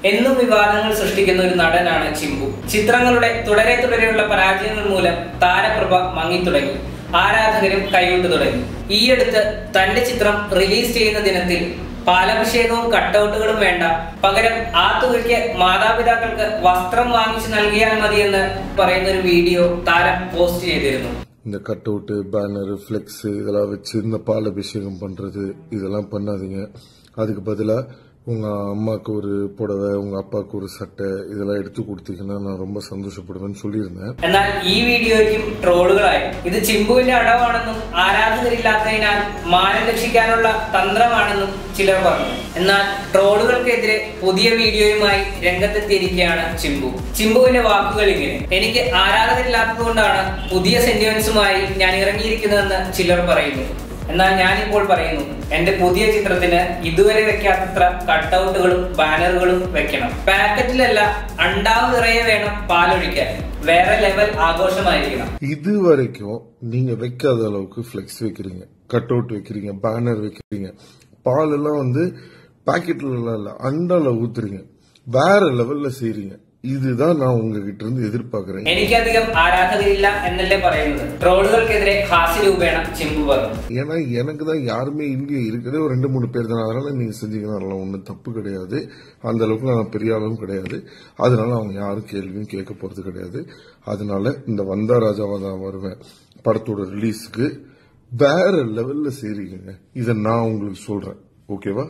എന്നും വിവാദങ്ങൾ സൃഷ്ടിക്കുന്ന ഒരു നടനാണ് ചിമ്പു ചിത്രങ്ങളുടെ തുടരെ തുടരെയുള്ള പരാജയങ്ങൾ മൂലം താരപ്രഭ മങ്ങിത്തുടങ്ങി ആരാധകരും കൈവിട്ടു തുടങ്ങി ഈയടുത്ത് തന്റെ ചിത്രം റിലീസ് ചെയ്യുന്ന ദിനത്തിൽ പാലഭിഷേകവും കട്ടൗട്ടുകളും വേണ്ട പകരം ആ തുകയ്ക്ക് മാതാപിതാക്കൾക്ക് വസ്ത്രം വാങ്ങിച്ചു നൽകിയാൽ മതിയെന്ന് പറയുന്ന ഒരു വീഡിയോ താരം പോസ്റ്റ് ചെയ്തിരുന്നു இந்த கட் அவுட்டு பேனர் ஃப்ளெக்ஸ் இதெல்லாம் வச்சு இந்த பால் அபிஷேகம் பண்றது இதெல்லாம் பண்ணாதீங்க அதுக்கு பதிலா உங்க அம்மாவுக்கு ஒரு புடவை உங்க அப்பாவுக்கு ஒரு சட்டை இதெல்லாம் எடுத்து கொடுத்தீங்கன்னா நான் ரொம்ப சந்தோஷப்படுவேன்னு சொல்லியிருந்தேன் എന്നാൽ ഈ വീഡിയോയ്ക്കും ട്രോളുകളായി ഇത് ചിമ്പുവിന്റെ അടവാണെന്നും ആരാധകരില്ലാത്തതിനാൽ മാനം രക്ഷിക്കാനുള്ള തന്ത്രമാണെന്നും ചിലർ പറഞ്ഞു എന്നാൽ ട്രോളുകൾക്കെതിരെ പുതിയ വീഡിയോയുമായി രംഗത്തെത്തിയിരിക്കുകയാണ് ചിമ്പു ചിമ്പുവിന്റെ വാക്കുകൾ ഇങ്ങനെ എനിക്ക് ആരാധകരില്ലാത്തതുകൊണ്ടാണ് പുതിയ സെന്റിമെന്റ്സുമായി ഞാൻ ഇറങ്ങിയിരിക്കുന്നതെന്ന് ചിലർ പറയുന്നു എന്നാൽ ഞാനിപ്പോൾ പറയുന്നു എന്റെ പുതിയ ചിത്രത്തിന് ഇതുവരെ വെക്കാത്തത്ര കട്ടൗട്ടുകളും ബാനറുകളും വെക്കണം പാക്കറ്റിലല്ല അണ്ടാവ് നിറയെ വേണം പാലൊഴിക്കാൻ വേറെ ലെവൽ ആഘോഷമായിരിക്കണം இது வரைக்கும் நீங்க வைக்காத அளவுக்கு ஃப்ளெக்ஸ் வைக்கிறீங்க கட் அவுட் வைக்கிறீங்க பேனர் வைக்கிறீங்க பால் எல்லாம் வந்து பாக்கெட்ல எல்லாம் இல்ல அண்டால ஊத்துறீங்க வேற லெவல்ல செய்றீங்க இதுதான் ഞാൻ ഉങ്ങകിട്ട് എതിർപ്പാക്കുന്നത് എനിക്കധികം ആരാധകരില്ല എന്നല്ലേ പറയുന്നത്. ട്രോളുകൾക്കെതിരെ ഹാസി രൂപേണ ചിമ്പു പറഞ്ഞു ஏன்னா எனக்கு தான் யாருமே இல்லையே இருக்கிறதே ஒரு ரெண்டு மூணு பேர் தான். அதனால நீங்க செஞ்சீங்கன்னா அதெல்லாம் ஒன்றும் தப்பு கிடையாது. அந்த அளவுக்கு நான் பெரிய அளவும் கிடையாது. அதனால அவங்க யாரும் கேள்வியும் கேட்க போறது கிடையாது. அதனால இந்த வந்தா ராஜாவா தான் வருவேன். படத்தோட ரிலீஸுக்கு வேற லெவல்ல செய்றீங்க இதை நான் உங்களுக்கு சொல்றேன். ஓகேவா